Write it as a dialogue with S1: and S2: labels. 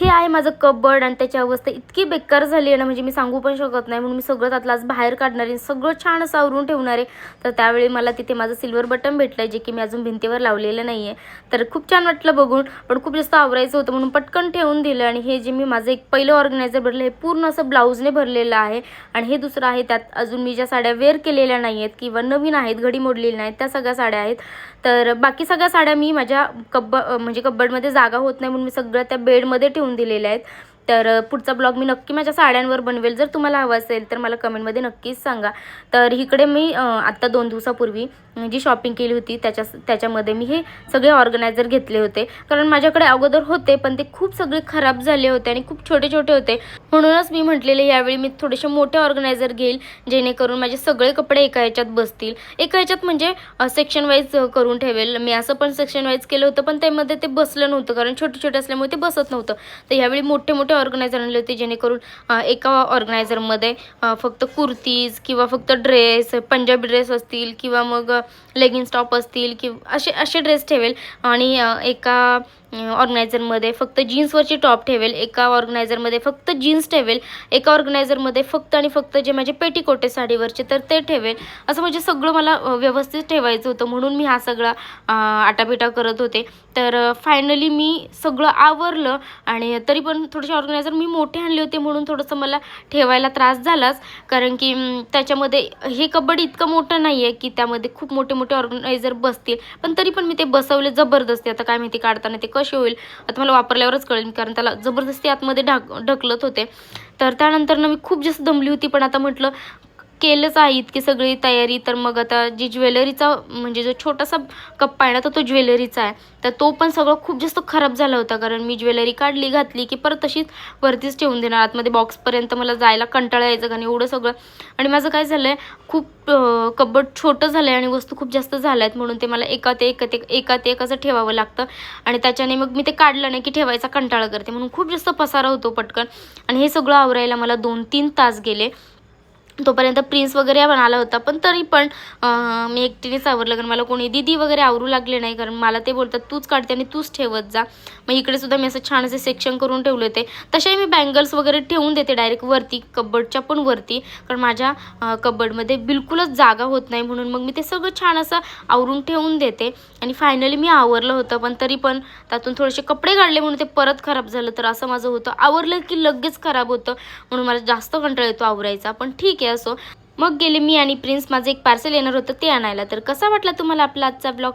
S1: हे आहे माझं कबड आणि त्याची अवस्था इतकी बेकार झाली आहे ना म्हणजे मी सांगू पण शकत नाही. म्हणून मी सगळं त्यातलं आज बाहेर काढणार आहे सगळं छान असं आवरून ठेवणार आहे. तर त्यावेळी मला तिथे माझं सिल्वर बटन भेटलं आहे जे की मी अजून भिंतीवर लावलेलं नाही आहे तर खूप छान वाटलं बघून पण खूप जास्त आवरायचं होतं म्हणून पटकन ठेवून दिलं आणि हे जे मी माझं एक पहिलं ऑर्गनायझर भरलं हे पूर्ण असं ब्लाऊजने भरलेलं आहे. आणि हे दुसरं आहे त्यात अजून मी ज्या साड्या वेअर केलेल्या नाही आहेत किंवा नवीन आहेत घडी मोडलेल्या नाहीत त्या सगळ्या साड्या आहेत. तर बाकी सगळ्या साड्या मी माझ्या कब्ब म्हणजे कब्बडमध्ये जागा होत नाही म्हणून मी सगळ्या त्या बेडमध्ये ठेवून दिलेल्या आहेत. तर पुढचा ब्लॉग मी नक्की माझ्या साड्यांवर बनवेल. जर तुम्हाला हवं असेल तर मला कमेंटमध्ये नक्कीच सांगा. तर इकडे मी आत्ता दोन दिवसापूर्वी जी शॉपिंग केली होती त्याच्या त्याच्यामध्ये मी हे सगळे ऑर्गनायझर घेतले होते. कारण माझ्याकडे अगोदर होते पण ते खूप सगळे खराब झाले होते आणि खूप छोटे छोटे होते. म्हणूनच मी म्हटलेले यावेळी मी थोडेसे मोठे ऑर्गनायझर घेईल जेणेकरून माझे सगळे कपडे एका ह्याच्यात बसतील. एका ह्याच्यात म्हणजे सेक्शन वाईज करून ठेवेल. मी असं पण सेक्शन वाईज केलं होतं पण त्यामध्ये ते बसलं नव्हतं कारण छोटे छोटे असल्यामुळे ते बसत नव्हतं. तर यावेळी मोठे मोठे ऑर्गनायझर आणले होते जेणेकरून एका ऑर्गनायझरमध्ये फक्त कुर्तीज किंवा फक्त ड्रेस पंजाबी ड्रेस असतील किंवा मग लेगिन्स टॉप असतील किंवा असे असे ड्रेस ठेवेल. आणि एका ऑर्गनायझरमध्ये फक्त जीन्सवरचे टॉप ठेवेल एका ऑर्गनायझरमध्ये फक्त जीन्स ठेवेल एका ऑर्गनायझरमध्ये फक्त आणि फक्त जे माझे पेटीकोटे साडीवरचे तर ते ठेवेल. असं म्हणजे सगळं मला व्यवस्थित ठेवायचं होतं म्हणून मी हा सगळा आटापिटा करत होते. तर फायनली मी सगळं आवरलं आणि तरी पण थोडेसे ऑर्गनायझर मी मोठे आणले होते म्हणून थोडंसं मला ठेवायला त्रास झालाच. कारण की त्याच्यामध्ये हे कबड्डी इतकं मोठं नाही आहे की त्यामध्ये खूप मोठे मोठे ऑर्गनायझर बसतील. पण तरी पण मी ते बसवले जबरदस्ती. आता काय माहिती काढताना ते कसे होईल आता मला वापरल्यावरच कळेल. कारण त्याला जबरदस्ती आतमध्ये ढाक ढकलत होते. तर त्यानंतर ना मी खूप जास्त दमली होती. पण आता म्हटलं केलंच आहे इतकी सगळी तयारी. तर मग आता जी ज्वेलरीचा म्हणजे जो छोटासा कप्पा आहे ना तर तो ज्वेलरीचा आहे. तर तो पण सगळं खूप जास्त खराब झाला होता. कारण मी ज्वेलरी काढली घातली की परत तशीच वरतीच ठेवून देणार. आतमध्ये बॉक्सपर्यंत मला जायला कंटाळा यायचं कारण एवढं सगळं. आणि माझं काय झालं आहे खूप कब्बड छोटं झालं आहे आणि वस्तू खूप जास्त झाल्या आहेत म्हणून ते मला एका ते एका ते एकात एक असं ठेवावं लागतं. आणि त्याच्याने मग मी ते काढलं नाही की ठेवायचा कंटाळा करते. म्हणून खूप जास्त पसारा होतो पटकन. आणि हे सगळं आवरायला मला दोन तीन तास गेले. तोपर्यंत प्रिन्स वगैरे पण आला होता पण तरी पण मी एकटीनेच आवरलं कारण मला कोणी दिदी वगैरे आवरू लागले नाही कारण मला ते बोलतात तूच काढते आणि तूच ठेवत जा. मग इकडे सुद्धा मी असं छान असे सेक्शन करून ठेवले होते. तसेही मी बँगल्स वगैरे ठेवून देते डायरेक्ट वरती कबडच्या पण वरती कारण माझ्या अं, बिलकुलच जागा होत नाही म्हणून मग मी ते सगळं छान असं आवरून ठेवून देते. आणि फायनली मी आवरलं होतं पण तरी पण त्यातून थोडेसे कपडे काढले म्हणून ते परत खराब झालं तर असं माझं होतं. आवरलं की लगेच खराब होतं म्हणून मला जास्त कंटाळा येतो आवरायचा पण ठीक आहे. असो. मग गेले मी आणि प्रिन्स माझं एक पार्सल येणार होतं ते आणायला. तर कसा वाटला तुम्हाला आपला आजचा ब्लॉग